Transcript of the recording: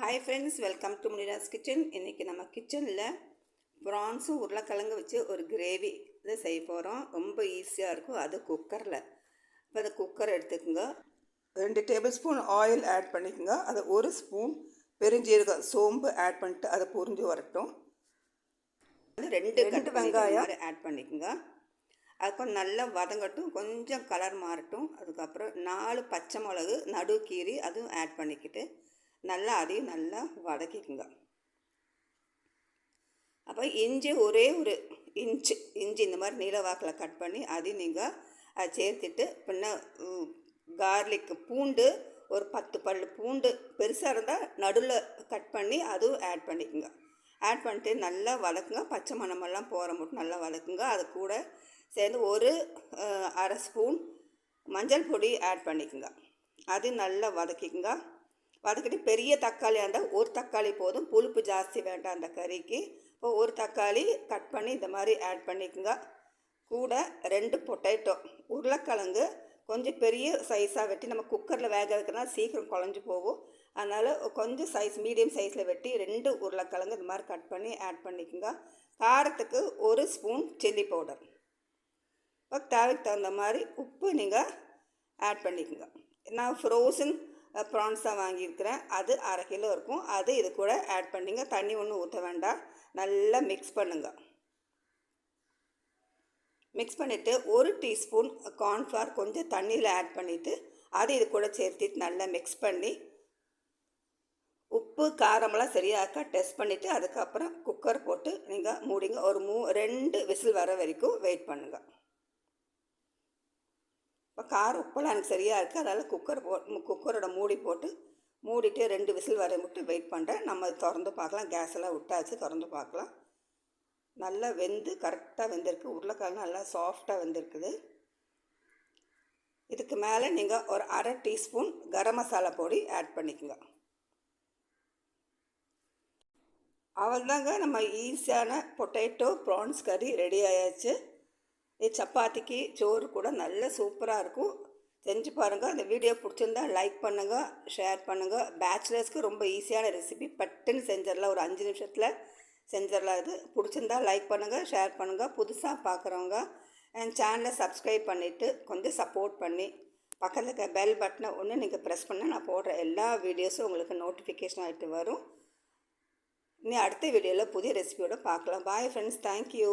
Hi friends welcome to Munira's kitchen இன்றைக்கி நம்ம கிச்சனில் ப்ரான்ஸும் உருளைக்கிழங்கு வச்சு ஒரு கிரேவி இதை செய்ய போகிறோம் ரொம்ப ஈஸியாக இருக்கும். அது குக்கரில் இப்போ அந்த குக்கர் எடுத்துக்கோங்க. ரெண்டு டேபிள் ஸ்பூன் ஆயில் ஆட் பண்ணிக்கோங்க. அதை ஒரு ஸ்பூன் பெருஞ்சீரகம் சோம்பு ஆட் பண்ணிட்டு அதை புரிஞ்சு வரட்டும். அது ரெண்டு கட்டு வெங்காயம். ஆட் பண்ணிக்கோங்க. அது கொஞ்சம் நல்லா வதங்கட்டும். கொஞ்சம் கலர் மாறட்டும். அதுக்கப்புறம் நாலு பச்சை மிளகு நடு கீரி அதுவும் ஆட் பண்ணிக்கிட்டு நல்லா அதையும் நல்லா வதக்கிக்குங்க. அப்போ இஞ்சி ஒரே ஒரு இன்ச்சு இஞ்சி இந்த மாதிரி நீல வாக்கில் கட் பண்ணி அதையும் நீங்கள் அதை சேர்த்துட்டு பின்ன கார்லிக் பூண்டு ஒரு பத்து பல் பூண்டு பெருசாக இருந்தால் நடுவில் கட் பண்ணி அதுவும் ஆட் பண்ணிக்கோங்க. ஆட் பண்ணிட்டு நல்லா வதக்குங்க. பச்சை மணமெல்லாம் போகிற மட்டும் நல்லா வதக்குங்க. அது கூட சேர்ந்து ஒரு அரை ஸ்பூன் மஞ்சள் பொடி ஆட் பண்ணிக்கோங்க. அது நல்லா வதக்கிக்குங்க. வதக்கிட்டு பெரிய தக்காளியாக இருந்தால் ஒரு தக்காளி போதும். புளிப்பு ஜாஸ்தி வேண்டாம் அந்த கறிக்கு. இப்போ ஒரு தக்காளி கட் பண்ணி இந்த மாதிரி ஆட் பண்ணிக்கோங்க. கூட ரெண்டு பொட்டேட்டோ உருளைக்கிழங்கு கொஞ்சம் பெரிய சைஸாக வெட்டி நம்ம குக்கரில் வேக வைக்கிறதுனா சீக்கிரம் குழஞ்சி போகும். அதனால் கொஞ்சம் சைஸ் மீடியம் சைஸில் வெட்டி ரெண்டு உருளைக்கிழங்கு இந்த மாதிரி கட் பண்ணி ஆட் பண்ணிக்கோங்க. காரத்துக்கு ஒரு ஸ்பூன் சில்லி பவுடர் இப்போ தேவைக்கு தகுந்த மாதிரி உப்பு நீங்கள் ஆட் பண்ணிக்கோங்க. நான் ஃப்ரோசன் ப்ரான்ஸாக வாங்கியிருக்கிறேன். அது அரை கிலோ இருக்கும். அது இது கூட ஆட் பண்ணிங்க. தண்ணி ஒன்றும் ஊற்ற வேண்டாம். நல்லா மிக்ஸ் பண்ணுங்கள் மிக்ஸ் பண்ணிவிட்டு ஒரு டீஸ்பூன் கார்ன்ஃப்ளவர் கொஞ்சம் தண்ணியில் ஆட் பண்ணிவிட்டு அது இது கூட சேர்த்துட்டு நல்லா மிக்ஸ் பண்ணி உப்பு காரமெல்லாம் சரியாக்கா டெஸ்ட் பண்ணிவிட்டு அதுக்கப்புறம் குக்கர் போட்டு நீங்கள் மூடிங்க. ஒரு மூ ரெண்டு விசில் வர வரைக்கும் வெயிட் பண்ணுங்கள் இப்போ காரம் உப்பெல்லாம் எனக்கு சரியாக இருக்குது அதனால் குக்கர் போ குக்கரோட மூடி போட்டு மூடிட்டு ரெண்டு விசில் வரை விட்டு வெயிட் பண்ணுறேன் நம்ம திறந்து பார்க்கலாம். கேஸ் எல்லாம் விட்டாச்சு திறந்து பார்க்கலாம். நல்லா வெந்து கரெக்டாக வெந்திருக்கு. உருளைக்கிழங்கு நல்லா சாஃப்டாக வெந்திருக்குது. இதுக்கு மேலே நீங்கள் ஒரு அரை டீஸ்பூன் கரம் மசாலா பொடி ஆட் பண்ணிக்கோங்க. அவ்வளோதாங்க நம்ம ஈஸியான பொட்டேட்டோ ப்ரான்ஸ் கறி ரெடி ஆயாச்சு. இது சப்பாத்திக்கு சோறு கூட நல்ல சூப்பராக இருக்கும். செஞ்சு பாருங்கள் அந்த வீடியோ பிடிச்சிருந்தா லைக் பண்ணுங்கள் ஷேர் பண்ணுங்கள் பேச்சுலர்ஸ்க்கு ரொம்ப ஈஸியான ரெசிபி பட்டுன்னு செஞ்சிடலாம். ஒரு அஞ்சு நிமிஷத்தில் செஞ்சிடலாம் இது. பிடிச்சிருந்தா லைக் பண்ணுங்கள் ஷேர் பண்ணுங்கள் புதுசாக பார்க்குறவங்க என் சேனலை சப்ஸ்கிரைப் பண்ணிவிட்டு கொஞ்சம் சப்போர்ட் பண்ணி பக்கத்தில் இருக்க பெல் பட்டனை ஒன்று நீங்கள் ப்ரெஸ் பண்ணால் நான் போடுற எல்லா வீடியோஸும் உங்களுக்கு நோட்டிஃபிகேஷன் ஆகிட்டு வரும். இனி அடுத்த வீடியோவில் புதிய ரெசிபியோட பார்க்கலாம். Bye friends thank you